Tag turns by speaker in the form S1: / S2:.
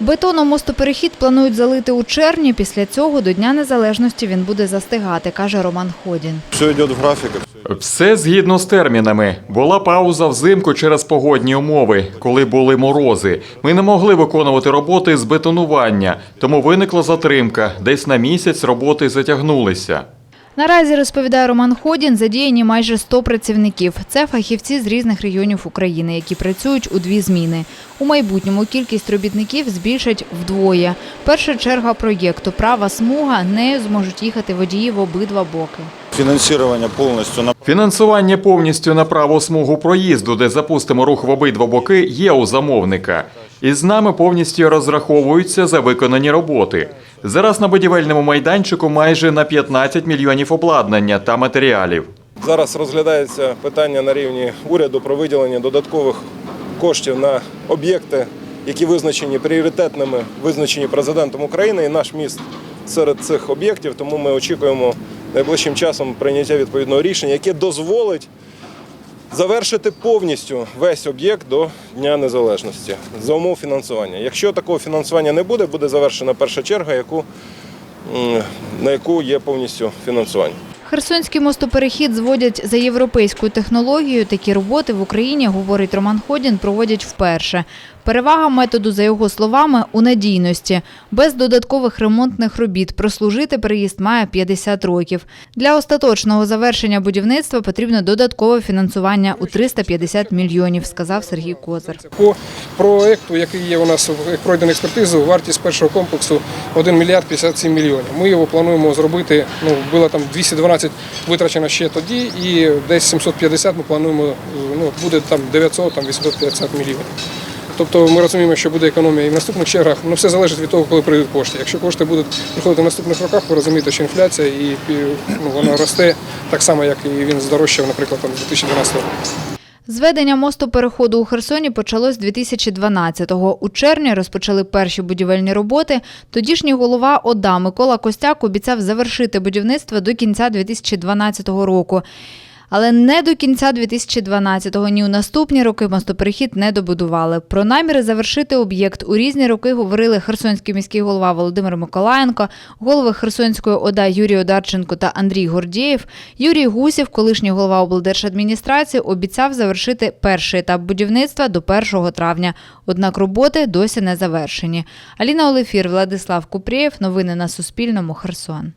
S1: Бетоном мостоперехід планують залити у червні. Після цього до Дня Незалежності він буде застигати, каже Роман Ходін.
S2: Все идет в графиках.
S3: Все згідно з термінами. Була пауза взимку через погодні умови, коли були морози. Ми не могли виконувати роботи з бетонування, тому виникла затримка. Десь на місяць роботи затягнулися.
S1: Наразі, розповідає Роман Ходін, задіяні майже 100 працівників. Це фахівці з різних регіонів України, які працюють у дві зміни. У майбутньому кількість робітників збільшать вдвоє. Перша черга проєкту «Права смуга» нею зможуть їхати водії в обидва боки.
S2: Финансирование полностью на
S3: Фінансування повністю на праву смугу проїзду, де запустимо рух в обидва боки, є у замовника. І з нами повністю розраховуються за виконані роботи. Зараз на будівельному майданчику майже на 15 мільйонів обладнання та матеріалів.
S4: Зараз розглядається питання на рівні уряду про виділення додаткових коштів на об'єкти, які визначені пріоритетними, визначені президентом України, і наш міст серед цих об'єктів. Тому ми очікуємо найближчим часом прийняття відповідного рішення, яке дозволить завершити повністю весь об'єкт до Дня Незалежності за умов фінансування. Якщо такого фінансування не буде, буде завершена перша черга, яку, на яку є повністю фінансування.
S1: Херсонський мостоперехід зводять за європейською технологією. Такі роботи в Україні, говорить Роман Ходін, проводять вперше. Перевага методу, за його словами, у надійності. Без додаткових ремонтних робіт прослужити переїзд має 50 років. Для остаточного завершення будівництва потрібно додаткове фінансування у 350 мільйонів, сказав Сергій Козир.
S5: По проекту, який є у нас в- пройдена експертизу, вартість першого комплексу 1 мільярд 57 мільйонів. Ми його плануємо зробити. Ну було там 212 витрачено ще тоді, і десь 750 ми плануємо. Ну буде там 900, там 850 мільйонів. Тобто ми розуміємо, що буде економія і в наступних чергах. Ну все залежить від того, коли прийдуть кошти. Якщо кошти будуть приходити в наступних роках, ви розумієте, що інфляція і ну, вона росте так само, як і він здорожчав, наприклад, там з 2012 року.
S1: Зведення мосту переходу у Херсоні почалось 2012-го. У червні розпочали перші будівельні роботи. Тодішній голова ОДА Микола Костяк обіцяв завершити будівництво до кінця 2012 року. Але не до кінця 2012-го, ні у наступні роки мостоперехід не добудували. Про наміри завершити об'єкт у різні роки говорили херсонський міський голова Володимир Миколаєнко, голови Херсонської ОДА Юрій Одарченко та Андрій Гордієв. Юрій Гусів, колишній голова облдержадміністрації, обіцяв завершити перший етап будівництва до 1 травня. Однак роботи досі не завершені. Аліна Олефір, Владислав Купрієв. Новини на Суспільному. Херсон.